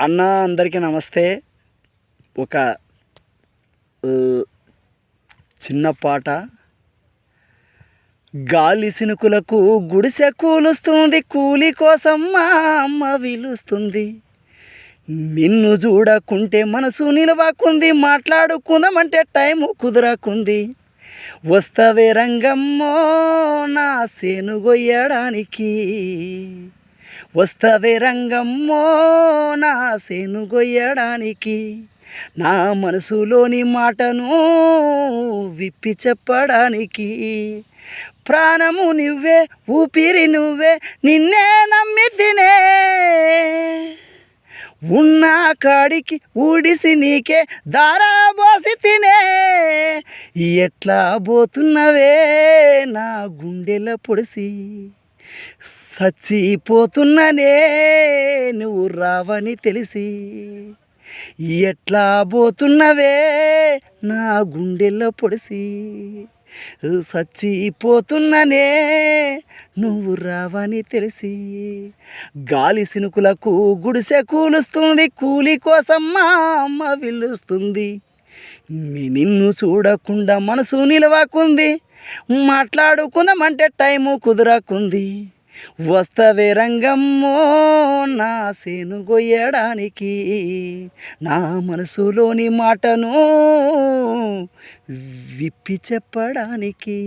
అన్న అందరికీ నమస్తే. ఒక చిన్న పాట. గాలి సినుకులకు గుడిసె కూలుస్తుంది కూలి కోసం మా అమ్మ విలుస్తుంది. నిన్ను చూడకుంటే మనసు నిలవకుంది మాట్లాడుకుందామంటే టైం కుదరకుంది. వస్తవే రంగమ్మో నా సేను గొయ్యడానికి. వస్తవే రంగమ్మో నా సేనుగొయ్యడానికి నా మనసులోని మాటను విప్పి చెప్పడానికి. ప్రాణము నువ్వే ఊపిరి నువ్వే నిన్నే నమ్మి తినే. ఉన్న కాడికి ఊడిసి నీకే దారాబోసి తినే. ఎట్లా పోతున్నవే నా గుండెల పొడిసి. చచ్చిపోతున్ననే నువ్వు రావని తెలిసి ఎట్లా పోతున్నవే నా గుండెల్లో పొడిసి చచ్చిపోతున్ననే నువ్వు రావని తెలిసి గాలి సినుకులకు గుడిసె కూలుస్తుంది కూలి కోసం మా అమ్మ విలుస్తుంది. నిన్ను చూడకుండా మనసు నిలవకుంది. మాట్లాడుకుందామంటే టైము కుదరకుంది. వస్తవే రంగమ్మో నా సేను గొయ్యడానికి. నా మనసులోని మాటను విప్పి చెప్పడానికి.